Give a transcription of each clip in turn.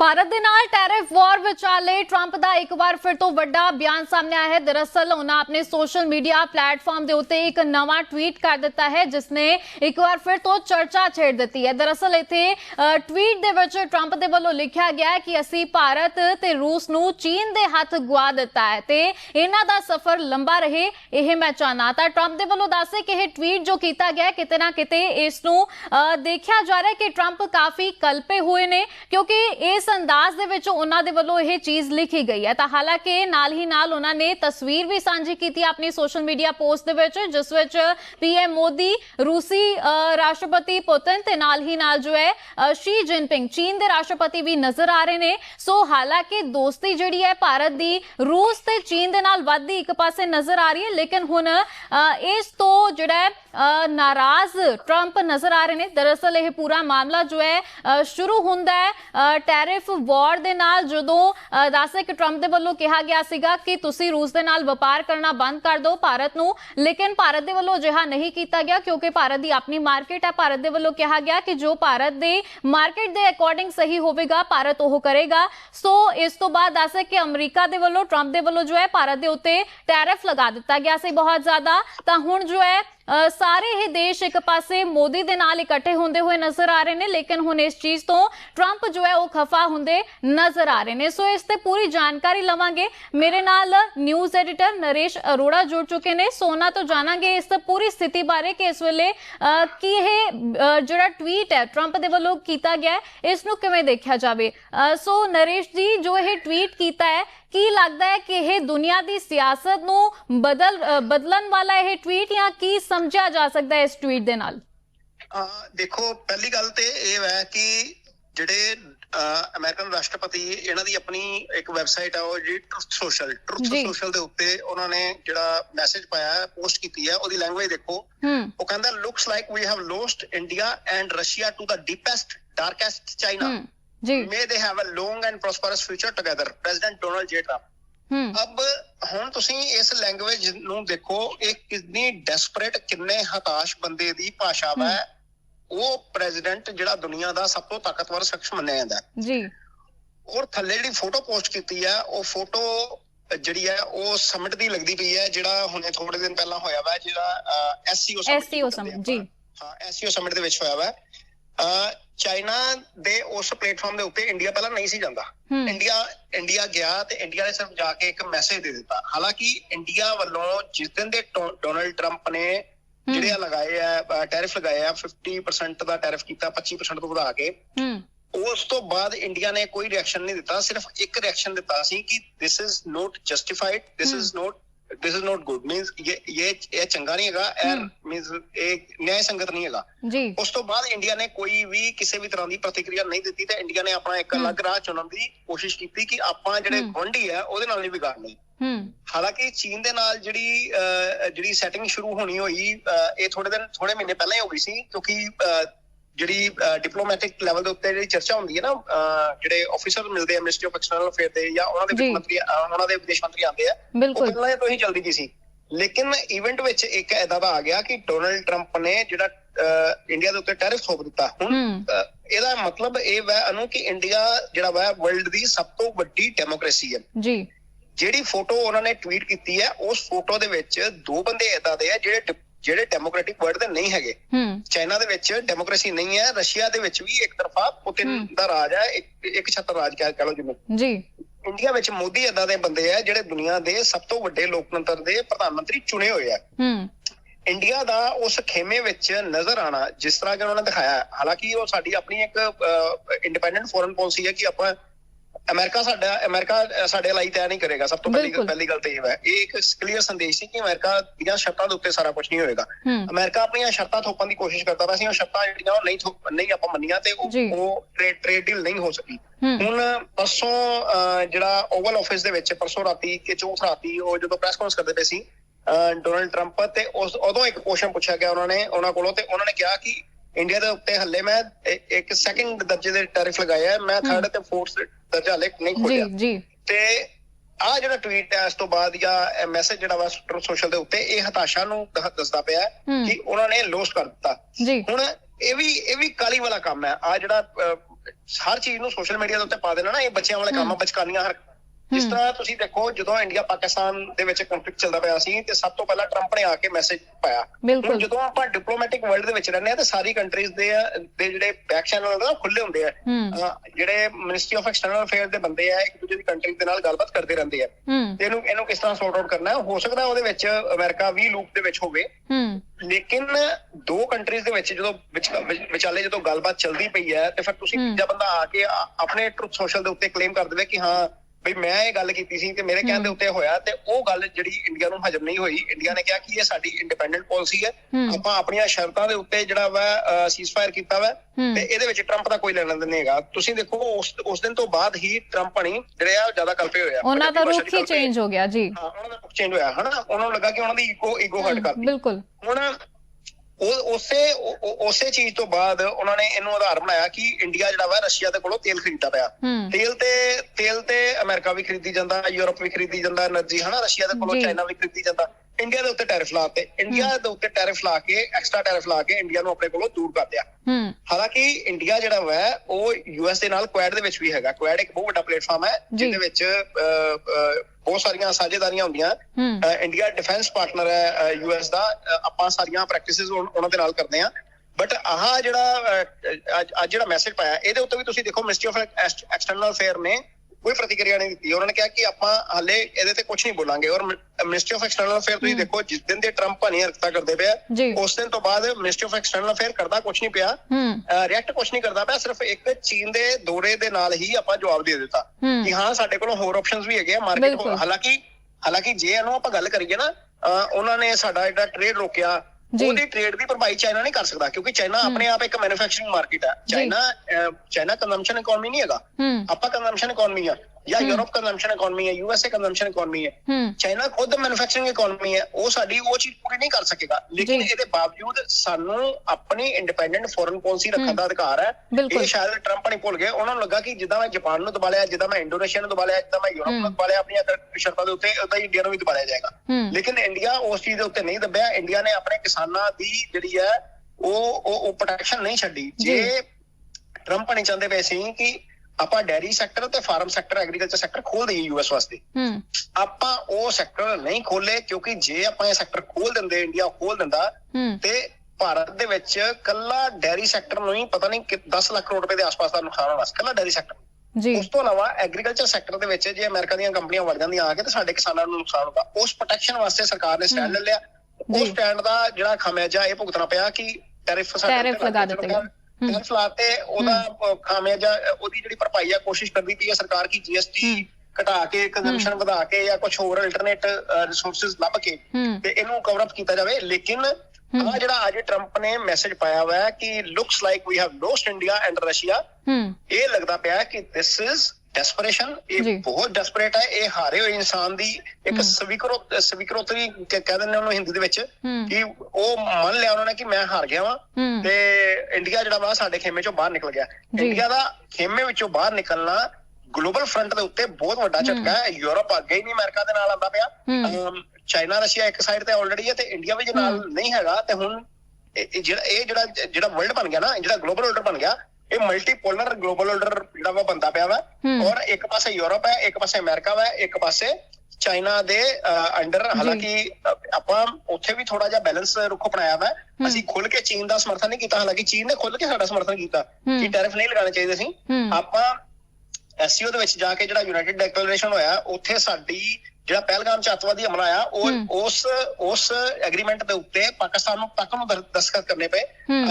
ਭਾਰਤ ਦੇ ਨਾਲ ਟੈਰਿਫ ਵਾਰ ਵਿਚਾਲੇ ਟਰੰਪ ਦਾ ਇੱਕ ਵਾਰ ਫਿਰ ਤੋਂ ਵੱਡਾ ਬਿਆਨ ਸਾਹਮਣੇ ਆਇਆ ਹੈ। ਦਰਅਸਲ ਉਹਨਾਂ ਆਪਣੇ ਸੋਸ਼ਲ ਮੀਡੀਆ ਪਲੇਟਫਾਰਮ ਦੇ ਉੱਤੇ ਇੱਕ ਨਵਾਂ ਟਵੀਟ ਕਰ ਦਿੱਤਾ ਹੈ ਜਿਸ ਨੇ ਇੱਕ ਵਾਰ ਫਿਰ ਤੋਂ ਚਰਚਾ ਛੇੜ ਦਿੱਤੀ ਹੈ। ਦਰਅਸਲ ਇੱਥੇ ਟਵੀਟ ਦੇ ਵਿੱਚ ਟਰੰਪ ਦੇ ਵੱਲੋਂ ਲਿਖਿਆ ਗਿਆ ਕਿ ਅਸੀਂ ਭਾਰਤ ਤੇ ਰੂਸ ਨੂੰ ਚੀਨ ਦੇ ਹੱਥ ਗਵਾ ਦਿੱਤਾ ਹੈ ਤੇ ਇਹਨਾਂ ਦਾ ਸਫ਼ਰ ਲੰਬਾ ਰਹੇ, ਇਹ ਮੈਂ ਚਾਹਨਾ ਤਾਂ ਟਰੰਪ ਦੇ ਵੱਲੋਂ ਦੱਸੇ ਕਿ ਇਹ ਟਵੀਟ ਜੋ ਕੀਤਾ ਗਿਆ ਕਿਤੇ ਨਾ ਕਿਤੇ ਇਸ ਨੂੰ ਦੇਖਿਆ ਜਾ ਰਿਹਾ ਹੈ ਕਿ ਟਰੰਪ ਕਾਫੀ ਕਲਪੇ ਹੋਏ ਨੇ, ਕਿਉਂਕਿ ਇਸ ਅੰਦਾਜ਼ ਦੇ ਵਿੱਚ ਉਹਨਾਂ ਦੇ ਵੱਲੋਂ ਇਹ ਚੀਜ਼ ਲਿਖੀ ਗਈ ਹੈ। ਤਾਂ ਹਾਲਾਂਕਿ ਨਾਲ ਹੀ ਨਾਲ ਉਹਨਾਂ ਨੇ ਤਸਵੀਰ ਵੀ ਸਾਂਝੀ ਕੀਤੀ ਆਪਣੀ ਸੋਸ਼ਲ ਮੀਡੀਆ ਪੋਸਟ ਦੇ ਵਿੱਚ ਜਿਸ ਵਿੱਚ ਪੀਐਮ ਮੋਦੀ ਰੂਸੀ ਰਾਸ਼ਟਰਪਤੀ ਪੁਤਿਨ ਤੇ ਨਾਲ ਹੀ ਨਾਲ ਜੋ ਹੈ ਸ਼ੀ ਜਿਨਪਿੰਗ ਚੀਨ ਦੇ ਰਾਸ਼ਟਰਪਤੀ ਵੀ ਨਜ਼ਰ ਆ ਰਹੇ ਨੇ। ਸੋ ਹਾਲਾਂਕਿ ਦੋਸਤੀ ਜਿਹੜੀ ਹੈ ਭਾਰਤ ਦੀ ਰੂਸ ਤੇ ਚੀਨ ਦੇ ਨਾਲ ਵੱਧਦੀ ਇੱਕ ਪਾਸੇ ਨਜ਼ਰ ਆ ਰਹੀ ਹੈ। ਲੇਕਿਨ ਹੁਣ ਅ, ਇਸ ਤੋਂ ਜਿਹੜਾ ਨਾਰਾਜ਼ ਟਰੰਪ ਨਜ਼ਰ ਆ ਰਹੇ ਨੇ। ਦਰਅਸਲ ਇਹ ਪੂਰਾ ਮਾਮਲਾ ਜੋ ਹੈ ਸ਼ੁਰੂ ਹੁੰਦਾ ਹੈ ਟੈਰਿਫ ਵਾਰ ਦੇ ਨਾਲ। ਜਦੋਂ ਅ, ਦੱਸੇ ਕਿ ਟਰੰਪ ਦੇ ਵੱਲੋਂ ਕਿਹਾ ਗਿਆ ਸੀਗਾ ਕਿ ਤੁਸੀਂ ਰੂਸ ਦੇ ਨਾਲ ਵਪਾਰ ਕਰਨਾ ਬੰਦ ਕਰ ਦਿਓ ਭਾਰਤ ਨੂੰ ਲੇਕਿਨ ਭਾਰਤ ਦੇ ਵੱਲੋਂ ਅਜਿਹਾ ਨਹੀਂ ਕੀਤਾ ਗਿਆ ਕਿਉਂਕਿ ਭਾਰਤ ਦੀ ਆਪਣੀ ਮਾਰਕੀਟ ਹੈ। ਭਾਰਤ ਦੇ ਵੱਲੋਂ ਕਿਹਾ ਗਿਆ ਕਿ ਜੋ ਭਾਰਤ ਦੇ ਮਾਰਕੀਟ ਦੇ ਅਕੋਰਡਿੰਗ ਸਹੀ ਹੋਵੇਗਾ ਭਾਰਤ ਉਹ ਕਰੇਗਾ। ਸੋ ਇਸ ਤੋਂ ਬਾਅਦ ਦੱਸੇ ਕਿ ਅਮਰੀਕਾ ਦੇ ਵੱਲੋਂ ਟਰੰਪ ਦੇ ਵੱਲੋਂ ਜੋ ਹੈ ਭਾਰਤ ਦੇ ਉੱਤੇ ਟੈਰਿਫ ਲਗਾ ਦਿੱਤਾ ਗਿਆ ਸੀ ਬਹੁਤ ਜ਼ਿਆਦਾ। ਤਾਂ ਹੁਣ ਜੋ ਹੈ ਸਾਰੇ ਇਹ ਦੇਸ਼ ਇੱਕ ਪਾਸੇ ਮੋਦੀ ਦੇ ਨਾਲ ਇਕੱਠੇ ਹੁੰਦੇ ਹੋਏ ਨਜ਼ਰ ਆ ਰਹੇ ਨੇ, ਲੇਕਿਨ ਹੁਣ ਇਸ ਚੀਜ਼ ਤੋਂ ਟਰੰਪ ਜੋ ਹੈ ਉਹ ਖਫਾ ਹੁੰਦੇ ਨਜ਼ਰ ਆ ਰਹੇ ਨੇ। ਸੋ ਇਸ ਤੇ ਪੂਰੀ ਜਾਣਕਾਰੀ ਲਵਾਂਗੇ। ਮੇਰੇ ਨਾਲ ਨਿਊਜ਼ ਐਡੀਟਰ ਨਰੇਸ਼ ਅਰੋੜਾ ਜੁੜ ਚੁੱਕੇ ਨੇ। ਸੋਨਾ ਤੋਂ ਜਾਣਾਂਗੇ ਇਸ ਪੂਰੀ ਸਥਿਤੀ ਬਾਰੇ ਕਿ ਇਸ ਵੇਲੇ ਕੀ ਇਹ ਜਿਹੜਾ ਟਵੀਟ ਹੈ ਟਰੰਪ ਦੇ ਵੱਲੋਂ ਕੀਤਾ ਗਿਆ ਇਸ ਨੂੰ ਕਿਵੇਂ ਦੇਖਿਆ ਜਾਵੇ। ਸੋ ਨਰੇਸ਼ ਜੀ, ਜੋ ਇਹ ਟਵੀਟ ਕੀਤਾ ਹੈ ਕੀ ਲੱਗਦਾ ਹੈ ਕਿ ਇਹ ਦੁਨੀਆ ਦੀ ਸਿਆਸਤ ਨੂੰ ਬਦਲ ਬਦਲਣ ਵਾਲਾ ਇਹ ਟਵੀਟ ਜਾਂ ਕੀ ਸਮਝਿਆ ਜਾ ਸਕਦਾ ਹੈ ਇਸ ਟਵੀਟ ਦੇ ਨਾਲ? ਦੇਖੋ ਪਹਿਲੀ ਗੱਲ ਤੇ ਇਹ ਹੈ ਕਿ ਜਿਹੜੇ ਅਮਰੀਕਨ ਰਾਸ਼ਟਰਪਤੀ ਇਹਨਾਂ ਦੀ ਆਪਣੀ ਇੱਕ ਵੈਬਸਾਈਟ ਆ ਉਹ ਜਿਹੜੀ ਟਰੁਥ ਸੋਸ਼ਲ ਟਰੁਥ ਜੀ। ਸੋਸ਼ਲ ਦੇ ਉੱਤੇ ਉਹਨਾਂ ਨੇ ਜਿਹੜਾ ਮੈਸੇਜ ਪਾਇਆ ਹੈ ਪੋਸਟ ਕੀਤੀ ਹੈ ਉਹਦੀ ਲੈਂਗੁਏਜ ਦੇਖੋ। ਉਹ ਕਹਿੰਦਾ looks like we have lost India and Russia to the deepest darkest China ਜੀ may they have a long and prosperous future together President Donald J Trump ਅਬ ਹੁਣ ਤੁਸੀਂ ਇਸ ਲੈਂਗੁਏਜ ਨੂੰ ਦੇਖੋ ਇਹ ਕਿੰਨੀ ਡੈਸਪਰੇਟ ਕਿੰਨੇ ਹਤਾਸ਼ ਬੰਦੇ ਦੀ ਭਾਸ਼ਾ ਵਾ ਉਹ ਪ੍ਰੈਜ਼ੀਡੈਂਟ ਜਿਹੜਾ ਦੁਨੀਆ ਦਾ ਸਭ ਤੋਂ ਤਾਕਤਵਰ ਸ਼ਖਸ ਮੰਨਿਆ ਜਾਂਦਾ। ਜੀ ਔਰ ਥੱਲੇ ਜਿਹੜੀ ਫੋਟੋ ਪੋਸਟ ਕੀਤੀ ਹੈ ਉਹ ਫੋਟੋ ਜਿਹੜੀ ਹੈ ਉਹ ਸਮਿਟ ਦੀ ਲੱਗਦੀ ਪਈ ਹੈ ਜਿਹੜਾ ਹੁਣੇ ਥੋੜੇ ਦਿਨ ਪਹਿਲਾਂ ਹੋਇਆ ਵਾ ਜਿਹੜਾ ਐਸਸੀਓ summit, ਜੀ। ਹਾਂ ਐਸਸੀਓ ਸਮਿਟ ਦੇ ਵਿੱਚ ਹੋਇਆ ਵਾ ਚਾਈਨਾ ਦੇ ਉਸ ਪਲੇਟਫਾਰਮ ਦੇ ਉੱਤੇ ਇੰਡੀਆ ਪਹਿਲਾਂ ਨਹੀਂ ਸੀ ਜਾਂਦਾ। ਇੰਡੀਆ ਇੰਡੀਆ ਗਿਆ ਤੇ ਇੰਡੀਆ ਨੇ ਸਿਰਫ ਜਾ ਕੇ ਇੱਕ ਮੈਸੇਜ ਦੇ ਦਿੱਤਾ। ਹਾਲਾਂਕਿ ਇੰਡੀਆ ਵੱਲੋਂ ਜਿਸ ਦਿਨ ਦੇ ਡੋਨਲਡ ਟਰੰਪ ਨੇ ਜਿਹੜੇ ਆ ਲਗਾਏ ਆ ਟੈਰਿਫ ਲਗਾਏ ਆ 50% ਦਾ ਟੈਰਿਫ ਕੀਤਾ 25% ਤੋਂ ਵਧਾ ਕੇ। ਉਸ ਤੋਂ ਬਾਅਦ ਇੰਡੀਆ ਨੇ ਕੋਈ ਰਿਐਕਸ਼ਨ ਨਹੀਂ ਦਿੱਤਾ। ਸਿਰਫ ਇੱਕ ਰਿਐਕਸ਼ਨ ਦਿੱਤਾ ਸੀ ਕਿ this is not justified this is not this is not good. Means ਇਹ ਇਹ ਇਹ ਚੰਗਾ ਨਹੀਂ ਹੈਗਾ ਇਹ means ਇਹ ਨਿਆਂ ਸੰਗਤ ਨਹੀਂ ਹੈਗਾ ਜੀ ਉਸ ਤੋਂ ਬਾਅਦ ਇੰਡੀਆ ਨੇ ਕੋਈ ਵੀ ਕਿਸੇ ਵੀ ਤਰ੍ਹਾਂ ਦੀ ਪ੍ਰਤੀਕਿਰਿਆ ਨਹੀਂ ਦਿੱਤੀ ਤੇ ਇੰਡੀਆ ਨੇ ਆਪਣਾ ਇੱਕ। ਅਲੱਗ ਰਾਹ ਚੁਣਨ ਦੀ ਕੋਸ਼ਿਸ਼ ਕੀਤੀ ਕਿ ਆਪਾਂ ਜਿਹੜੇ। ਗੁਆਂਢੀ ਆ ਉਹਦੇ ਨਾਲ ਨਹੀਂ ਵਿਗਾੜਨੇ ਹਾਲਾਂਕਿ ਚੀਨ ਦੇ ਨਾਲ ਜਿਹੜੀ ਜਿਹੜੀ ਸੈਟਿੰਗ ਸ਼ੁਰੂ ਹੋਣੀ ਹੋਈ ਇਹ ਥੋੜੇ ਦਿਨ ਥੋੜੇ ਮਹੀਨੇ ਪਹਿਲਾਂ ਹੀ ਹੋ ਗਈ ਸੀ ਕਿਉਂਕਿ ਜਿਹੜੀ ਡਿਪਲੋਮੈਟਿਕ ਲੈਵਲ ਦੇ ਉੱਤੇ ਜਿਹੜੀ ਚਰਚਾ ਹੁੰਦੀ ਹੈ ਨਾ ਜਿਹੜੇ ਆਫੀਸਰ ਮਿਲਦੇ ਆ ਮਿਨਿਸਟਰੀ ਆਫ ਐਕਸਟਰਨਲ ਅਫੇਅਰ ਦੇ ਜਾਂ ਉਹਨਾਂ ਦੇ। ਵਿਦੇਸ਼ ਮੰਤਰੀ ਉਹਨਾਂ ਦੇ ਵਿਦੇਸ਼ ਮੰਤਰੀ ਆਉਂਦੇ ਆ ਉਹ ਪਹਿਲਾਂ ਤੋਂ ਹੀ ਚੱਲਦੀ ਗਈ ਸੀ। ਲੇਕਿਨ ਇਵੈਂਟ ਵਿੱਚ ਇੱਕ ਐਦਾ ਦਾ ਆ ਗਿਆ ਕਿ ਡੋਨਲਡ ਟਰੰਪ ਨੇ ਜਿਹੜਾ ਇੰਡੀਆ ਦੇ ਉੱਤੇ ਟੈਰਿਫ ਥੋਪ ਦਿੱਤਾ। ਹੁਣ ਹੂੰ। ਇਹਦਾ ਮਤਲਬ ਇਹ ਵਾ ਅਨੂ ਕਿ ਇੰਡੀਆ ਜਿਹੜਾ ਵਾ ਵਰਲਡ ਦੀ ਸਭ ਤੋਂ ਵੱਡੀ ਡੈਮੋਕ੍ਰੇਸੀ ਹੈ। ਜੀ। ਜਿਹੜੀ ਫੋਟੋ ਉਹਨਾਂ ਨੇ ਟਵੀਟ ਕੀਤੀ ਹੈ ਉਸ ਫੋਟੋ ਦੇ ਵਿੱਚ ਦੋ ਬੰਦੇ ਏਦਾਂ ਦੇ ਆ ਜਿਹੜੇ ਜਿਹੜੇ ਡੈਮੋਕ੍ਰੈਟਿਕ ਵਰਲਡ ਦੇ ਨਹੀਂ ਹੈਗੇ। ਹੂੰ। ਚਾਈਨਾ ਦੇ ਵਿੱਚ ਡੈਮੋਕ੍ਰੇਸੀ ਨਹੀਂ ਹੈ ਰਸ਼ੀਆ ਦੇ ਵਿੱਚ ਵੀ ਇੱਕ ਤਰਫਾ ਪੁਤਿਨ। ਦਾ ਰਾਜ ਹੈ ਇੱਕ ਛੱਤਰ ਰਾਜ ਕਹਿ ਲਓ ਜਿਹਨੂੰ ਜੀ। ਇੰਡੀਆ ਵਿੱਚ ਮੋਦੀ ਏਦਾਂ ਦੇ ਬੰਦੇ ਆ ਜਿਹੜੇ ਦੁਨੀਆ ਦੇ ਸਭ ਤੋਂ ਵੱਡੇ ਲੋਕਤੰਤਰ ਦੇ ਪ੍ਰਧਾਨ ਮੰਤਰੀ ਚੁਣੇ ਹੋਏ ਆ। ਹੂੰ। ਇੰਡੀਆ ਦਾ ਉਸ ਖੇਮੇ ਵਿੱਚ ਨਜ਼ਰ ਆਣਾ ਜਿਸ ਤਰ੍ਹਾਂ ਕਿ ਉਹਨਾਂ ਨੇ ਦਿਖਾਇਆ ਹਾਲਾਂਕਿ ਉਹ ਸਾਡੀ ਆਪਣੀ ਇੱਕ ਇੰਡੀਪੈਂਡੈਂਟ ਫੋਰਨ ਪਾਲਿਸੀ ਹੈ ਕਿ ਆਪਾਂ ਅਮਰੀਕਾ ਸਾਡਾ ਅਮਰੀਕਾ ਸਾਡੇ ਲਈ ਤੈਅ ਨਹੀਂ ਕਰੇਗਾ। ਸਭ ਤੋਂ ਪਹਿਲੀ। ਪਹਿਲੀ ਗੱਲ ਤੇ ਇਹ ਹੈ। ਇਹ ਇੱਕ ਕਲੀਅਰ ਸੰਦੇਸ਼ ਸੀ ਕਿ ਅਮਰੀਕਾ ਦੀਆਂ ਸ਼ਰਤਾਂ ਦੇ ਉੱਤੇ ਸਾਰਾ ਕੁਝ ਨਹੀਂ ਹੋਏਗਾ। ਅਮਰੀਕਾ ਆਪਣੀਆਂ ਸ਼ਰਤਾਂ ਥੋਪਣ ਦੀ ਕੋਸ਼ਿਸ਼ ਕਰਦਾ ਪਿਆ ਸੀ। ਉਹ ਸ਼ਰਤਾਂ ਜਿਹੜੀਆਂ ਉਹ ਨਹੀਂ ਥੋਪ- ਨਹੀਂ ਆਪਾਂ ਮੰਨੀਆਂ ਤੇ ਉਹ ਟ੍ਰੇਡ ਟ੍ਰੇਡ ਡੀਲ ਨਹੀਂ ਹੋ ਸਕੀ। ਹੁਣ ਪਰਸੋਂ ਜਿਹੜਾ ਓਵਲ ਆਫਿਸ ਦੇ ਵਿੱਚ ਪਰਸੋਂ ਰਾਤੀ ਕਿ ਚੌਥ ਰਾਤੀ ਉਹ ਜਦੋਂ ਪ੍ਰੈਸ ਕਾਨਫਰੰਸ ਕਰਦੇ ਪਏ ਸੀ ਡੋਨਲਡ ਟਰੰਪ ਤੇ ਉਸ ਉਦੋਂ ਇੱਕ ਕੁਐਸਚਨ ਪੁੱਛਿਆ ਗਿਆ ਉਹਨਾਂ ਨੇ ਉਹਨਾਂ ਕੋਲੋਂ ਤੇ ਉਹਨਾਂ ਨੇ ਕਿਹਾ ਕਿ ਇੰਡੀਆ ਦੇ ਉੱਤੇ ਹੱਲੇ ਮੈਂ ਇ- ਇੱਕ ਸੈਕਿੰਡ ਦਰਜੇ ਦੇ ਟੈਰਿਫ ਲਗਾਏ ਆ ਮੈਂ ਥਰਡ ਤੇ ਫੋਰਥ ਦਰਜਾ ਹਲੇ ਨਹੀਂ ਜੀ ਖੋਲਿਆ। ਜੀ। ਤੇ ਆ ਜਿਹੜਾ ਟਵੀਟ ਹੈ ਇਸ ਤੋਂ ਬਾਅਦ ਜਾਂ ਮੈਸੇਜ ਜਿਹੜਾ ਵਾ ਸੋਸ਼ਲ ਦੇ ਉੱਤੇ ਇਹ ਹਤਾਸ਼ਾ ਨੂੰ ਦੱਸਦਾ ਪਿਆ ਹੈ ਹੂੰ। ਕਿ ਉਹਨਾਂ ਨੇ ਲੋਸਟ ਕਰ ਦਿੱਤਾ। ਜੀ। ਹੁਣ ਇਹ ਵੀ ਇਹ ਵੀ ਕਾਲੀ ਵਾਲਾ ਕੰਮ ਹੈ। ਆ ਜਿਹੜਾ ਅਹ, ਹਰ ਚੀਜ਼ ਨੂੰ ਸੋਸ਼ਲ ਮੀਡੀਆ ਦੇ ਉੱਤੇ ਪਾ ਦੇਣਾ ਨਾ ਇਹ ਬੱਚਿਆਂ ਵਾਲੇ ਕੰਮ ਆ ਬਚਕਾਨੀਆਂ ਹਰ ਜਿਸ। ਤਰ੍ਹਾਂ ਤੁਸੀਂ ਦੇਖੋ ਜਦੋਂ ਇੰਡੀਆ ਪਾਕਿਸਤਾਨ ਦੇ ਵਿੱਚ ਕੰਫਲਿਕਟ ਚੱਲਦਾ ਪਿਆ ਸੀ ਤੇ ਸਭ ਤੋਂ ਪਹਿਲਾਂ ਟਰੰਪ ਨੇ ਆ ਕੇ ਮੈਸੇਜ ਪਾਇਆ। ਹੁਣ ਜਦੋਂ ਆਪਾਂ ਡਿਪਲੋਮੈਟਿਕ ਵਰਲਡ ਦੇ ਵਿੱਚ ਰਹਿੰਦੇ ਆ ਤੇ ਸਾਰੀ ਕੰਟਰੀਜ਼ ਦੇ ਦੇ ਜਿਹੜੇ ਬੈਕ ਚੈਨਲ ਨਾ ਖੁੱਲੇ ਹੁੰਦੇ ਆ। ਜਿਹੜੇ ਮਿਨਿਸਟਰੀ ਆਫ ਐਕਸਟਰਨਲ ਅਫੇਅਰ ਦੇ ਬੰਦੇ ਆ ਇੱਕ ਦੂਜੇ ਦੀ ਕੰਟਰੀ ਦੇ ਨਾਲ ਗੱਲਬਾਤ ਕਰਦੇ ਰਹਿੰਦੇ ਆ। ਤੇ ਇਹਨੂੰ ਇਹਨੂੰ ਕਿਸ ਤਰ੍ਹਾਂ ਸੌਰਟ ਆਊਟ ਕਰਨਾ ਹੈ? ਹੋ ਸਕਦਾ ਉਹਦੇ ਵਿੱਚ ਅਮਰੀਕਾ ਵੀ ਲੂਪ ਦੇ ਵਿੱਚ ਹੋਵੇ। ਲੇਕਿਨ ਦੋ ਕੰਟਰੀਜ਼ ਦੇ ਵਿੱਚ ਜਦੋਂ ਵਿਚ- ਵਿਚ- ਵਿਚਾਲੇ ਜਦੋਂ ਗੱਲਬਾਤ ਚੱਲਦੀ ਪਈ ਹੈ ਤੇ ਫਿਰ ਤੁਸੀਂ। ਤੀਜਾ ਬੰਦਾ ਆ ਕੇ ਆ- ਆਪਣੇ ਟਰੁੱਥ ਸੋਸ਼ਲ ਦੇ ਉੱਤੇ ਕਲੇਮ ਕਰ ਦੇਵੇ ਕਿ ਹਾਂ ਬਈ ਮੈਂ ਇਹ ਗੱਲ ਕੀਤੀ ਸੀ ਤੇ ਮੇਰੇ ਕਹਿਣ ਦੇ ਉੱਤੇ ਹੋਇਆ ਤੇ ਉਹ ਗੱਲ ਜਿਹੜੀ ਇੰਡੀਆ ਨੂੰ ਹਜਮ ਨਹੀਂ ਹੋਈ। ਇੰਡੀਆ ਨੇ ਕਿਹਾ ਕਿ ਇਹ ਸਾਡੀ ਇੰਡੀਪੈਂਡੈਂਟ ਪਾਲਿਸੀ ਹੈ। ਆਪਾਂ ਆਪਣੀਆਂ ਸ਼ਰਤਾਂ ਦੇ ਉੱਤੇ ਜਿਹੜਾ ਵਾ ਸੀਜ਼ਫਾਇਰ ਕੀਤਾ ਵਾ। ਤੇ ਇਹਦੇ ਵਿੱਚ ਟਰੰਪ ਦਾ ਕੋਈ ਲੈਣਾ ਦੇਣਾ ਨਹੀਂ ਹੈਗਾ। ਤੁਸੀਂ ਦੇਖੋ ਉਸ ਉਸ ਦਿਨ ਤੋਂ ਬਾਅਦ ਹੀ ਟਰੰਪ ਹਣੀ ਜਿਹੜੇ ਆ ਜ਼ਿਆਦਾ ਕਲਪੇ ਹੋਏ ਆ। ਉਹਨਾਂ ਦਾ ਰੁਖ ਹੀ। ਚੇਂਜ ਹੋ ਗਿਆ ਜੀ। ਹਾਂ ਉਹਨਾਂ ਦਾ ਰੁਖ ਚੇਂਜ ਹੋਇਆ ਹਨਾ? ਉਹਨਾਂ ਨੂੰ ਲੱਗਾ ਕਿ ਉਹਨਾਂ ਦੀ ਈਗੋ ਈਗੋ ਹਰਟ ਕਰਦੀ। ਬਿਲਕੁਲ। ਹੁਣ ਉਹ ਉਸੇ ਉਸੇ ਚੀਜ਼ ਤੋਂ ਬਾਅਦ ਉਹਨਾਂ ਨੇ ਇਹਨੂੰ ਆਧਾਰ ਬਣਾਇਆ ਕਿ ਇੰਡੀਆ ਜਿਹੜਾ ਵਾ ਰਸ਼ੀਆ ਦੇ ਕੋਲੋਂ ਤੇਲ ਖਰੀਦਦਾ ਪਿਆ। ਤੇਲ ਤੇ ਤੇਲ ਤੇ ਅਮਰੀਕਾ ਵੀ ਖਰੀਦੀ ਜਾਂਦਾ ਯੂਰਪ ਵੀ ਖਰੀਦੀ ਜਾਂਦਾ એનર્ਜੀ ਹਨਾ? ਰਸ਼ੀਆ ਦੇ ਕੋਲੋਂ ਚਾਈਨਾ ਵੀ ਖਰੀਦੀ ਜਾਂਦਾ। ਇੰਡੀਆ ਦੇ ਉੱਤੇ ਟੈਰਿਫ ਲਾਤੇ ਇੰਡੀਆ ਦੇ ਉੱਤੇ ਟੈਰਿਫ ਲਾ ਕੇ ਐਕਸਟਰਾ ਟੈਰਿਫ ਲਾ ਕੇ ਇੰਡੀਆ ਨੂੰ ਆਪਣੇ ਕੋਲੋਂ ਦੂਰ ਕਰ ਦਿਆ। ਹਾਲਾਂਕਿ ਇੰਡੀਆ ਜਿਹੜਾ ਵਾ ਉਹ ਯੂ ਐਸ ਦੇ ਨਾਲ ਕੁਐਡ ਦੇ ਵਿੱਚ ਵੀ ਹੈਗਾ। ਕੁਐਡ ਇੱਕ ਬਹੁਤ ਵੱਡਾ ਪਲੇਟਫਾਰਮ ਹੈ ਜਿਹਦੇ ਵਿੱਚ ਬਹੁਤ ਸਾਰੀਆਂ ਸਾਝੇਦਾਰੀਆਂ ਹੁੰਦੀਆਂ। ਇੰਡੀਆ ਡਿਫੈਂਸ ਪਾਰਟਨਰ ਹੈ ਯੂਐਸ ਦਾ। ਅਹ ਆਪਾਂ ਸਾਰੀਆਂ ਪ੍ਰੈਕਟਿਸਿਸ ਉਹਨਾਂ ਦੇ ਨਾਲ ਕਰਦੇ ਆ ਬਟ ਆਹ ਜਿਹੜਾ ਅੱਜ ਅੱਜ ਜਿਹੜਾ ਮੈਸੇਜ ਪਾਇਆ ਇਹਦੇ ਉੱਤੇ ਵੀ ਤੁਸੀਂ ਦੇਖੋ ਮਿਨਿਸਟਰੀ ਆਫ ਐਕਸਟਰਨਲ ਅਫੇਅਰ ਨੇ ਕੋਈ ਪ੍ਰਤੀਕਿਰਿਆ ਨਹੀਂ ਦਿੱਤੀ ਉਹਨਾਂ ਨੇ ਕਿਹਾ ਕਿ ਆਪਾਂ ਹਾਲੇ ਇਹਦੇ ਤੇ ਕੁਝ ਨਹੀਂ ਬੋਲਾਂਗੇ ਔਰ ਮਿਨਿਸਟਰੀ ਆਫ ਐਕਸਟਰਨਲ ਅਫੇਅਰ ਤੁਸੀਂ ਦੇਖੋ ਜਿਸ ਦਿਨ ਦੇ ਟਰੰਪ ਭਾਣੀ ਹਰਕਤਾਂ ਕਰਦੇ ਪਿਆ। ਉਸ ਦਿਨ ਤੋਂ ਬਾਅਦ ਮਿਨਿਸਟਰੀ ਆਫ ਐਕਸਟਰਨਲ ਅਫੇਅਰ ਕਰਦਾ ਕੁਝ ਨਹੀਂ ਪਿਆ ਰਿਐਕਟ ਕੁਝ ਨਹੀਂ ਕਰਦਾ ਪਿਆ ਸਿਰਫ ਇੱਕ ਚੀਨ ਦੇ ਦੌਰੇ ਦੇ ਨਾਲ ਹੀ ਆਪਾਂ ਜਵਾਬ ਦੇ ਦਿੱਤਾ। ਕਿ ਹਾਂ ਸਾਡੇ ਕੋਲ ਹੋਰ ਆਪਸ਼ਨਸ ਵੀ ਹੈਗੇ ਆ ਮਾਰਕੀਟ। ਹਾਲਾਂਕਿ ਹਾਲਾਂਕਿ ਜੇ ਇਹਨੂੰ ਆਪਾਂ ਗੱਲ ਕਰੀਏ ਨਾ ਉਹਨਾਂ ਨੇ ਸਾਡਾ ਜਿਹੜਾ ਟ੍ਰੇਡ ਰੋਕਿਆ। ਉਹਦੀ ਟ੍ਰੇਡ ਦੀ ਭਰਪਾਈ ਚਾਈਨਾ ਨਹੀਂ ਕਰ ਸਕਦਾ ਕਿਉਂਕਿ ਚਾਈਨਾ ਆਪਣੇ ਆਪ ਇੱਕ ਮੈਨੂਫੈਕਚਰਿੰਗ ਮਾਰਕੀਟ ਹੈ। ਚਾਈਨਾ ਚਾਈਨਾ ਕੰਜ਼ੰਪਸ਼ਨ ਇਕਨੋਮੀ ਨਹੀਂ ਹੈਗਾ। ਆਪਾਂ ਕੰਜ਼ੰਪਸ਼ਨ ਇਕਨੋਮੀ ਆ। ਜਾਂ ਯੂਰਪ ਕੰਜ਼ੰਪਸ਼ਨ ਇਕਨੋਮੀ ਹੈ ਯੂਐਸਏ ਕੰਜ਼ੰਪਸ਼ਨ ਇਕਨੋਮੀ ਹੈ ਚਾਈਨਾ ਖੁਦ ਮੈਨੂਫੈਕਚਰਿੰਗ ਇਕਨੋਮੀ ਹੈ ਉਹ ਸਾਡੀ ਉਹ ਚੀਜ਼ ਪੂਰੀ ਨਹੀਂ ਕਰ ਸਕੇਗਾ। ਲੇਕਿਨ। ਇਹਦੇ ਬਾਵਜੂਦ ਸਾਨੂੰ ਆਪਣੀ ਇੰਡੀਪੈਂਡੈਂਟ ਫੋਰਨ ਪਾਲਿਸੀ ਰੱਖਣ ਦਾ ਅਧਿਕਾਰ ਹੈ। ਇਹ ਸ਼ਾਇਦ ਟਰੰਪ ਨਹੀਂ ਭੁੱਲ ਗਏ। ਉਹਨਾਂ ਨੂੰ ਲੱਗਾ ਕਿ ਜਿੱਦਾਂ ਮੈਂ ਜਾਪਾਨ ਨੂੰ ਦਬਾ ਲਿਆ ਜਿੱਦਾਂ ਮੈਂ ਇੰਡੋਨੇਸ਼ੀਆ ਨੂੰ ਦਬਾ ਲਿਆ ਜਿੱਦਾਂ ਮੈਂ ਯੂਰਪ ਨੂੰ ਦਬਾ ਲਿਆ ਆਪਣੀਆਂ ਸ਼ਰਤਾਂ ਦੇ ਉੱਤੇ ਉਦਾਂ ਹੀ ਇੰਡੀਆ ਨੂੰ ਵੀ ਦਬਾ ਲਿਆ ਜਾਏਗਾ ਲੇਕਿਨ ਇੰਡੀਆ ਉਸ ਚੀਜ਼ ਦੇ ਉੱਤੇ ਨਹੀਂ ਦਬਿਆ। ਇੰਡੀਆ ਨੇ ਆਪਣੇ ਕਿਸਾਨਾਂ ਦੀ ਜਿਹੜੀ ਹੈ ਉਹ ਉਹ ਪ੍ਰੋਟੈਕਸ਼ਨ ਨਹੀਂ ਛੱਡੀ। ਜੀ। ਟਰੰਪ ਨਹੀਂ ਚਾਹੁੰਦੇ ਪਏ ਸੀ ਕਿ ਆਪਾਂ ਡੈਰੀ ਸੈਕਟਰ ਤੇ ਫਾਰਮ ਸੈਕਟਰ ਐਗਰੀਕਲਚਰ ਸੈਕਟਰ ਖੋਲ ਦਈਏ ਯੂਐਸ ਵਾਸਤੇ। ਹੂੰ। ਆਪਾਂ ਉਹ ਸੈਕਟਰ ਨਹੀਂ ਖੋਲੇ ਕਿਉਂਕਿ ਜੇ ਆਪਾਂ ਇਹ ਸੈਕਟਰ ਖੋਲ ਦਿੰਦੇ ਇੰਡੀਆ ਖੋਲ ਦਿੰਦਾ ਹੂੰ। ਤੇ ਭਾਰਤ ਦੇ ਵਿੱਚ ਕੱਲਾ ਡੈਰੀ ਸੈਕਟਰ ਨੂੰ ਹੀ ਪਤਾ ਨਹੀਂ ਕਿ 10 ਲੱਖ ਕਰੋੜ ਰੁਪਏ ਦੇ ਆਸ-ਪਾਸ ਦਾ ਨੁਕਸਾਨ ਹੋਣਾ ਸੀ ਕੱਲਾ ਡੈਰੀ ਸੈਕਟਰ ਜੀ। ਉਸ ਤੋਂ ਇਲਾਵਾ ਐਗਰੀਕਲਚਰ ਸੈਕਟਰ ਦੇ ਵਿੱਚ ਜੇ ਅਮਰੀਕਾ ਦੀਆਂ ਕੰਪਨੀਆਂ ਵੜ ਜਾਂਦੀਆਂ ਆ ਕੇ ਤੇ ਸਾਡੇ ਕਿਸਾਨਾਂ ਨੂੰ ਨੁਕਸਾਨ ਹੁੰਦਾ। ਉਸ ਪ੍ਰੋਟੈਕਸ਼ਨ ਵਾਸਤੇ ਸਰਕਾਰ ਨੇ ਸਟੈਂਡ ਲੈ ਲਿਆ। ਉਸ ਸਟੈਂਡ ਦਾ ਜਿਹੜਾ ਖਾਮਿਆਜਾ ਇਹ ਭੁਗਤਣਾ ਪਿਆ ਕਿ ਟੈਰਿਫ Tariff ਲਗਾ ਦਿੱਤੇ ਟੈਰਿਫ ਲਾਤੇ ਉਹਦਾ ਖਾਮਿਆਜਾ ਉਹਦੀ ਜਿਹੜੀ ਭਰਪਾਈ ਆ ਕੋਸ਼ਿਸ਼ ਕਰਦੀ ਪਈ ਹੈ ਸਰਕਾਰ ਕੀ ਜੀਐਸਟੀ ਘਟਾ ਕੇ ਕੰਜ਼ੰਪਸ਼ਨ ਵਧਾ ਕੇ ਜਾਂ ਕੁਝ ਹੋਰ ਅਲਟਰਨੇਟ ਰਿਸੋਰਸਸ ਲੱਭ ਕੇ ਤੇ ਇਹਨੂੰ ਕਵਰ ਅਪ ਕੀਤਾ ਜਾਵੇ। ਲੇਕਿਨ ਆ ਜਿਹੜਾ ਅੱਜ ਟਰੰਪ ਨੇ ਮੈਸੇਜ ਪਾਇਆ ਹੋਇਆ ਹੈ ਕਿ looks like we have lost India and Russia ਇਹ ਲੱਗਦਾ ਪਿਆ ਕਿ ਦਿਸ ਇਜ਼ ਡੈਸਪਰੇਸ਼ਨ। ਇਹ ਬਹੁਤ ਡੈਸਪਰੇਟ ਹੈ ਇਹ ਹਾਰੇ ਹੋਏ ਇਨਸਾਨ ਦੀ ਇੱਕ ਸਵੀਕਰੋ ਸਵੀਕਰੋਤਰੀ ਕਹਿ ਦਿੰਦੇ ਉਹਨੂੰ ਹਿੰਦੀ ਦੇ ਵਿੱਚ। ਕਿ ਉਹ ਮੰਨ ਲਿਆ ਉਹਨਾਂ ਨੇ ਕਿ ਮੈਂ ਹਾਰ ਗਿਆ ਵਾਂ। ਤੇ ਇੰਡੀਆ ਜਿਹੜਾ ਵਾ ਸਾਡੇ ਖੇਮੇ ਚੋਂ ਬਾਹਰ ਨਿਕਲ ਗਿਆ। ਇੰਡੀਆ ਦਾ ਖੇਮੇ ਵਿੱਚੋਂ ਬਾਹਰ ਨਿਕਲਣਾ ਗਲੋਬਲ ਫਰੰਟ ਦੇ ਉੱਤੇ ਬਹੁਤ ਵੱਡਾ ਝਟਕਾ ਹੈ ਯੂਰਪ ਅੱਗੇ ਹੀ ਨਹੀਂ ਅਮਰੀਕਾ ਦੇ ਨਾਲ ਆਂਦਾ ਪਿਆ ਚਾਈਨਾ ਰਸ਼ੀਆ ਇੱਕ ਸਾਈਡ ਤੇ ਆਲਰੇਡੀ ਹੈ ਤੇ ਇੰਡੀਆ ਵੀ ਜੇ ਨਾਲ ਨਹੀਂ ਹੈਗਾ ਤੇ ਹੁਣ ਜਿਹੜਾ ਇਹ ਜਿਹੜਾ ਜਿਹੜਾ ਵਰਲਡ ਬਣ ਗਿਆ ਨਾ ਜਿਹੜਾ ਗਲੋਬਲ ਆਰਡਰ ਬਣ ਗਿਆ ਇਹ ਮਲਟੀਪੋਲਰ ਗਲੋਬਲ ਆਰਡਰ ਜਿਹੜਾ ਵਾ ਬੰਦਾ ਪਿਆ ਵਾ। ਔਰ ਇੱਕ ਪਾਸੇ ਯੂਰਪ ਹੈ ਇੱਕ ਪਾਸੇ ਅਮਰੀਕਾ ਵਾ ਇੱਕ ਪਾਸੇ ਚਾਈਨਾ ਦੇ ਅੰਡਰ। ਹਾਲਾਂਕਿ ਆਪਾਂ ਉੱਥੇ ਵੀ ਥੋੜਾ ਜਿਹਾ ਬੈਲੈਂਸ ਰੁਖ ਅਪਣਾਇਆ ਵਾ। ਅਸੀਂ ਖੁੱਲ ਕੇ ਚੀਨ ਦਾ ਸਮਰਥਨ ਨਹੀਂ ਕੀਤਾ। ਹਾਲਾਂਕਿ ਚੀਨ ਨੇ ਖੁੱਲ ਕੇ ਸਾਡਾ ਸਮਰਥਨ ਕੀਤਾ। ਕਿ ਟੈਰਿਫ ਨਹੀਂ ਲਗਾਉਣੇ ਚਾਹੀਦੇ ਸੀ। ਆਪਾਂ ਐਸਸੀਓ ਦੇ ਵਿੱਚ ਜਾ ਕੇ ਜਿਹੜਾ ਯੂਨਾਈਟਿਡ ਡੈਕਲੇਰੇਸ਼ਨ ਹੋਇਆ ਉੱਥੇ ਸਾਡੀ ਜਿਹੜਾ ਪਹਿਲਗਾਮ ਚ ਅੱਤਵਾਦੀ ਹਮਲਾ ਆਇਆ ਉਹ ਉਸ ਉਸ ਐਗਰੀਮੈਂਟ ਦੇ ਉੱਤੇ ਪਾਕਿਸਤਾਨ ਨੂੰ ਤੱਕ ਨੂੰ ਦਸਤਖਤ ਕਰਨੇ ਪਏ।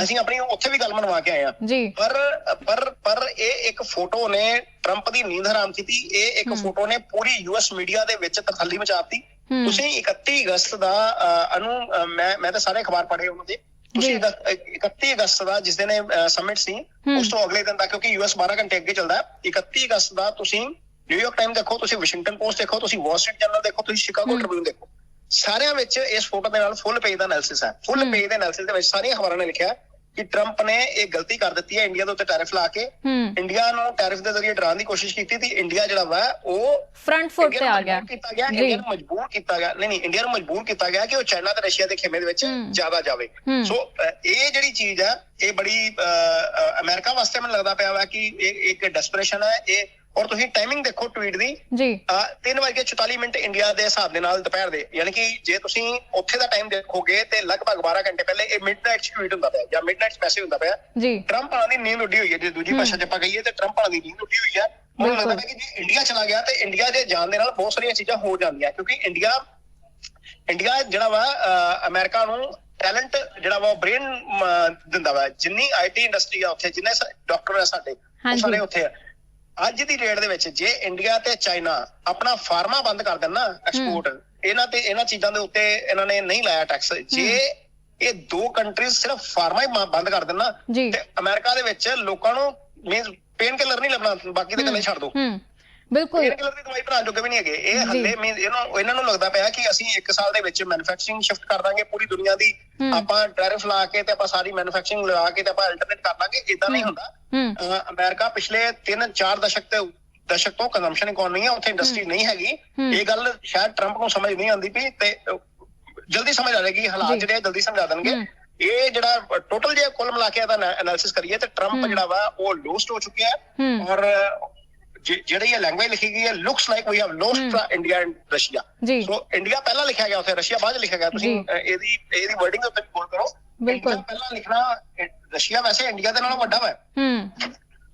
ਅਸੀਂ ਆਪਣੀ ਉੱਥੇ ਵੀ ਗੱਲ ਮਨਵਾ ਕੇ ਆਏ ਆ। ਪਰ ਪਰ ਪਰ ਇਹ ਇੱਕ ਫੋਟੋ ਨੇ ਟਰੰਪ ਦੀ ਨੀਂਦ ਹਰਾਮ ਕੀਤੀ। ਇਹ ਇੱਕ ਫੋਟੋ ਨੇ ਪੂਰੀ ਯੂਐਸ ਮੀਡੀਆ ਦੇ ਵਿੱਚ ਤਖੱਲੀ ਮਚਾਤੀ। ਤੁਸੀਂ 31 ਅਗਸਤ ਦਾ ਅਨੂ ਮੈਂ ਮੈਂ ਤਾਂ ਸਾਰੇ ਅਖਬਾਰ ਪੜ੍ਹੇ ਉਹਨਾਂ ਦੇ। ਤੁਸੀਂ ਜੀ। ਇਕ- ਇਕ- 31 ਅਗਸਤ ਦਾ ਜਿਸ ਦਿਨ ਸਮਿਟ ਸੀ। ਉਸ ਤੋਂ ਅਗਲੇ ਦਿਨ ਦਾ ਕਿਉਂਕਿ ਯੂਐਸ 12 ਘੰਟੇ ਅੱਗੇ ਚੱਲਦਾ ਹੈ। 31 ਅਗਸਤ ਦਾ ਤੁਸੀਂ ਨਿਊਯਾਰਕ ਟਾਈਮ ਦੇਖੋ ਤੁਸੀਂ ਵਾਸ਼ਿੰਗਟਨ ਪੋਸਟ ਦੇਖੋ ਤੁਸੀਂ ਵਾਲ ਸਟਰੀਟ ਜਰਨਲ ਦੇਖੋ ਤੁਸੀਂ ਸ਼ਿਕਾਗੋ ਟ੍ਰਿਬਿਊਨ ਦੇਖੋ। ਸਾਰਿਆਂ ਵਿੱਚ ਇਸ ਫੋਟੋ ਦੇ ਨਾਲ ਫੁੱਲ ਪੇਜ ਦਾ ਐਨਾਲਿਸਿਸ ਹੈ। ਫੁੱਲ ਪੇਜ ਦੇ ਐਨਾਲਿਸਿਸ ਦੇ ਵਿੱਚ ਸਾਰੀਆਂ ਖਬਰਾਂ ਨੇ ਲਿਖਿਆ ਕਿ ਟਰੰਪ ਨੇ ਇਹ ਗਲਤੀ ਕਰ ਦਿੱਤੀ ਹੈ ਇੰਡੀਆ ਦੇ ਉੱਤੇ ਟੈਰਿਫ ਲਾ ਕੇ। ਇੰਡੀਆ ਨੂੰ ਟੈਰਿਫ ਦੇ ਜ਼ਰੀਏ ਡਰਾਉਣ ਦੀ ਕੋਸ਼ਿਸ਼ ਕੀਤੀ ਤੇ ਇੰਡੀਆ ਜਿਹੜਾ ਵਾ ਉਹ ਫਰੰਟ ਫੁੱਟ ਤੇ ਆ ਗਿਆ। ਕੀਤਾ ਗਿਆ। ਇੰਡੀਆ ਨੂੰ ਮਜਬੂਰ ਕੀਤਾ ਗਿਆ। ਨਹੀਂ ਨਹੀਂ ਇੰਡੀਆ ਨੂੰ ਮਜਬੂਰ ਕੀਤਾ ਗਿਆ ਕਿ ਉਹ ਚਾਈਨਾ ਤੇ ਰਸ਼ੀਆ ਦੇ ਖੇਮੇ ਦੇ ਵਿੱਚ। ਜ਼ਿਆਦਾ ਜਾਵੇ। ਸੋ ਇਹ ਜਿਹੜੀ ਚੀਜ਼ ਹੈ ਇਹ ਬੜੀ ਅਮਰੀਕਾ ਵਾਸਤੇ ਮੈਨੂੰ ਲੱਗਦਾ ਪਿਆ ਵਾ ਕਿ ਇਹ ਇੱਕ ਡੈਸਪਰੇਸ਼ਨ ਹੈ। ਇਹ ਔਰ ਤੁਸੀਂ ਟਾਈਮਿੰਗ ਦੇਖੋ ਟਵੀਟ ਦੀ। ਜੀ। ਅ, ਤਿੰਨ ਵਜੇ 44 ਮਿੰਟ ਇੰਡੀਆ ਦੇ ਹਿਸਾਬ ਦੇ ਨਾਲ ਦੁਪਹਿਰ ਦੇ। ਯਾਨੀ ਕਿ ਜੇ ਤੁਸੀਂ ਉੱਥੇ ਦਾ ਟਾਈਮ ਦੇਖੋਗੇ ਤੇ ਲਗਭਗ 12 ਘੰਟੇ ਪਹਿਲੇ ਇਹ ਮਿਡਨਾਈਟ ਟਵੀਟ ਹੁੰਦਾ ਪਿਆ ਜਾਂ ਮਿਡਨਾਈਟ ਮੈਸੇਜ ਹੁੰਦਾ ਪਿਆ। ਜੀ। ਟਰੰਪ ਵਾਲਾ ਦੀ ਨੀਂਦ ਉੱਡੀ ਹੋਈ ਹੈ ਜੇ ਦੂਜੀ ਭਾਸ਼ਾ ਚ ਆਪਾਂ ਕਹੀਏ ਤੇ ਟਰੰਪ ਵਾਲਾ ਦੀ ਨੀਂਦ ਉੱਡੀ ਹੋਈ ਹੈ। ਮੈਨੂੰ। ਲੱਗਦਾ ਹੈ ਕਿ ਜੇ ਇੰਡੀਆ ਚਲਾ ਗਿਆ ਤੇ ਇੰਡੀਆ ਦੇ ਜਾਣ ਦੇ ਨਾਲ ਬਹੁਤ ਸਾਰੀਆਂ ਚੀਜ਼ਾਂ ਹੋ ਜਾਂਦੀਆਂ ਕਿਉਂਕਿ ਇੰਡੀਆ ਇੰਡੀਆ ਜਿਹੜਾ ਵਾ ਅਮਰੀਕਾ ਨੂੰ ਟੈਲੈਂਟ ਜਿਹੜਾ ਵਾ ਬ੍ਰੇਨ ਦਿੰਦਾ ਵਾ। ਜਿੰਨੀ ਆਈਟੀ ਇੰਡਸਟਰੀ ਆ ਉੱਥੇ ਜਿੰਨੇ ਡਾਕਟਰ ਆ ਸਾਡੇ। ਸਾਰੇ ਉੱਥੇ ਆ। ਅੱਜ ਦੀ ਡੇਟ ਦੇ ਵਿੱਚ ਜੇ ਇੰਡੀਆ ਤੇ ਚਾਈਨਾ ਆਪਣਾ ਫਾਰਮਾ ਬੰਦ ਕਰ ਦੇਣ ਨਾ ਐਕਸਪੋਰਟ ਇਹਨਾਂ ਤੇ ਇਹਨਾਂ ਚੀਜ਼ਾਂ ਦੇ ਉੱਤੇ ਇਹਨਾਂ ਨੇ ਨਹੀਂ ਲਾਇਆ ਟੈਕਸ ਜੇ ਇਹ ਦੋ ਕੰਟਰੀਜ਼ ਸਿਰਫ ਫਾਰਮਾ ਹੀ ਬੰਦ ਕਰ ਦੇਣ ਨਾ ਤੇ ਅਮਰੀਕਾ ਦੇ ਵਿੱਚ ਲੋਕਾਂ ਨੂੰ ਮੀਨਸ ਪੇਨ ਕਿਲਰ ਨਹੀਂ ਲੱਭਣਾ ਬਾਕੀ ਦੇ ਗੱਲੇ ਛੱਡ ਦੋ। ਬਿਲਕੁਲ ਪੇਨ ਕਿਲਰ ਦੀ ਦਵਾਈ ਬਣਾਉਣ ਜੋਗੇ ਵੀ ਨਹੀਂ ਹੈਗੇ ਇਹ ਹੱਲੇ ਮੀਨ ਇਹਨਾਂ ਇਹਨਾਂ ਨੂੰ ਲੱਗਦਾ ਪਿਆ ਕਿ ਅਸੀਂ 1 ਸਾਲ ਦੇ ਵਿੱਚ ਮੈਨੂਫੈਕਚਰਿੰਗ ਸ਼ਿਫਟ ਕਰ ਦਾਂਗੇ ਪੂਰੀ ਦੁਨੀਆ ਦੀ। ਆਪਾਂ ਟੈਰਿਫ ਲਾ ਕੇ ਤੇ ਆਪਾਂ ਸਾਰੀ ਮੈਨੂਫੈਕਚਰਿੰਗ ਲਗਾ ਕੇ ਤੇ ਆਪਾਂ ਅਲਟਰਨੇਟ ਕਰ ਲਾਂਗੇ ਇਦਾਂ ਨਹੀਂ ਹੁੰਦਾ ਅਮਰੀਕਾ ਪਿਛਲੇ 3-4 ਦਸ਼ਕ ਤੇ ਦਸ਼ਕ ਤੋਂ ਕੰਜ਼ੰਪਸ਼ਨ ਇਕਨੋਮੀ ਹੈ ਉੱਥੇ ਇੰਡਸਟਰੀ ਨਹੀਂ ਹੈਗੀ। ਇਹ ਗੱਲ ਸ਼ਾਇਦ ਟਰੰਪ ਨੂੰ ਸਮਝ ਨਹੀਂ ਆਉਂਦੀ ਵੀ ਤੇ ਜਲਦੀ ਸਮਝ ਆ ਜਾਏਗੀ ਹਾਲਾਤ। ਜਿਹੜੇ ਜਲਦੀ ਸਮਝਾ ਦੇਣਗੇ। ਇਹ ਜਿਹੜਾ ਟੋਟਲ ਜੇ ਕੁੱਲ ਮਿਲਾ ਕੇ ਇਹਦਾ ਐਨਾਲਿਸਿਸ ਕਰੀਏ ਤੇ ਟਰੰਪ। ਜਿਹੜਾ ਵਾ ਉਹ ਲੋਸਟ ਹੋ ਚੁੱਕਿਆ ਹੈ। ਔਰ ਜਿਹੜੀ ਇਹ ਲੈਂਗੁਏਜ ਲਿਖੀ ਗਈ ਹੈ looks like we have lost India and Russia so India ਪਹਿਲਾਂ ਲਿਖਿਆ ਗਿਆ ਉਥੇ ਰਸ਼ੀਆ ਬਾਅਦ ਲਿਖਿਆ ਗਿਆ। ਤੁਸੀਂ ਇਹਦੀ ਇਹਦੀ ਵਰਡਿੰਗ ਉੱਤੇ ਗੌਰ ਕਰੋ। ਬਿਲਕੁਲ। ਪਹਿਲਾਂ ਲਿਖਣਾ ਰਸ਼ੀਆ ਵੈਸੇ ਇੰਡੀਆ ਦੇ ਨਾਲੋਂ ਵੱਡਾ ਹੈ ਹੂੰ।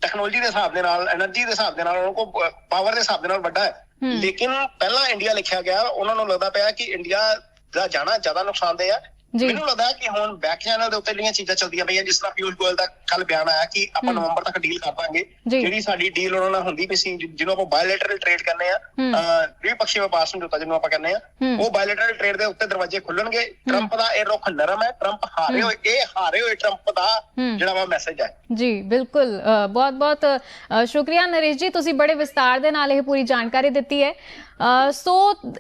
ਟੈਕਨੋਲੋਜੀ ਦੇ ਹਿਸਾਬ ਦੇ ਨਾਲ એનર્ਜੀ ਦੇ ਹਿਸਾਬ ਦੇ ਨਾਲ ਉਹਨਾਂ ਕੋ ਪਾਵਰ ਦੇ ਹਿਸਾਬ ਦੇ ਨਾਲ ਵੱਡਾ ਹੈ। ਲੇਕਿਨ ਪਹਿਲਾਂ ਇੰਡੀਆ ਲਿਖਿਆ ਗਿਆ ਉਹਨਾਂ ਨੂੰ ਲੱਗਦਾ ਪਿਆ ਕਿ ਇੰਡੀਆ ਦਾ ਜਾਣਾ ਜ਼ਿਆਦਾ ਨੁਕਸਾਨਦੇ ਆ ਜੀ। ਮੈਨੂੰ ਲੱਗਦਾ ਕਿ ਹੁਣ ਬੈਕ ਚੈਨਲ ਦੇ ਉੱਤੇ ਜਿਹੜੀਆਂ ਚੀਜ਼ਾਂ ਚੱਲਦੀਆਂ ਪਈਆਂ ਜਿਸ ਤਰ੍ਹਾਂ ਪਿਊਸ਼ ਗੋਇਲ ਦਾ ਕੱਲ ਬਿਆਨ ਆਇਆ ਕਿ ਆਪਾਂ ਨਵੰਬਰ ਤੱਕ ਡੀਲ ਕਰ ਪਾਂਗੇ ਜਿਹੜੀ ਸਾਡੀ ਡੀਲ ਉਹਨਾਂ ਨਾਲ ਹੁੰਦੀ ਪਈ ਸੀ ਜਿਹਨੂੰ ਆਪਾਂ ਬਾਇਲੇਟਰਲ ਟ੍ਰੇਡ ਕਹਿੰਦੇ ਆ ਹਮ। ਅਹ, ਵਪਾਰ ਸਮਝੌਤਾ ਜਿਹਨੂੰ ਆਪਾਂ ਕਹਿੰਦੇ ਆ ਉਹ ਬਾਇਲੇਟਰਲ ਟ੍ਰੇਡ ਦੇ ਉੱਤੇ ਦਰਵਾਜ਼ੇ ਖੁੱਲਣਗੇ। ਟਰੰਪ ਦਾ ਇਹ ਰੁਖ ਨਰਮ ਹੈ। ਟਰੰਪ ਹਾਰੇ ਹੋਏ ਇਹ ਹਾਰੇ ਹੋਏ ਟਰੰਪ ਦਾ ਜਿਹੜਾ ਵਾ ਮੈਸੇਜ ਹੈ। ਜੀ ਬਿਲਕੁਲ। ਬਹੁਤ ਬਹੁਤ ਸ਼ੁਕਰੀਆ ਨਰੇਸ਼ ਜੀ ਤੁਸੀਂ ਬੜੇ ਵਿਸਤਾਰ ਦੇ ਨਾਲ ਇਹ ਪੂਰੀ ਜਾਣਕਾਰੀ ਦਿੱਤੀ ਹੈ। ਸੋ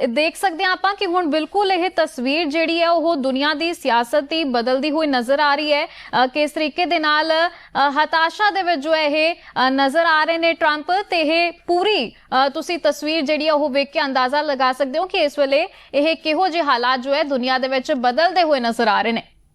ਦੇਖ ਸਕਦੇ ਹਾਂ ਆਪਾਂ ਕਿ ਹੁਣ ਬਿਲਕੁਲ ਇਹ ਤਸਵੀਰ ਜਿਹੜੀ ਹੈ ਉਹ ਦੁਨੀਆ ਦੀ ਸਿਆਸਤ ਦੀ ਬਦਲਦੀ ਹੋਈ ਨਜ਼ਰ ਆ ਰਹੀ ਹੈ। ਕਿਸ ਤਰੀਕੇ ਦੇ ਨਾਲ ਅ, ਹਤਾਸ਼ਾ ਦੇ ਵਿੱਚ ਜੋ ਹੈ ਇਹ ਨਜ਼ਰ ਆ ਰਹੇ ਨੇ ਟਰੰਪ ਤੇ ਇਹ ਪੂਰੀ ਤੁਸੀਂ ਤਸਵੀਰ ਜਿਹੜੀ ਹੈ ਉਹ ਵੇਖ ਕੇ ਅੰਦਾਜ਼ਾ ਲਗਾ ਸਕਦੇ ਹੋ ਕਿ ਇਸ ਵੇਲੇ ਇਹ ਕਿਹੋ ਜਿਹੇ ਹਾਲਾਤ ਜੋ ਹੈ ਦੁਨੀਆ ਦੇ ਵਿੱਚ ਬਦਲਦੇ ਹੋਏ ਨਜ਼ਰ ਆ ਰਹੇ ਨੇ।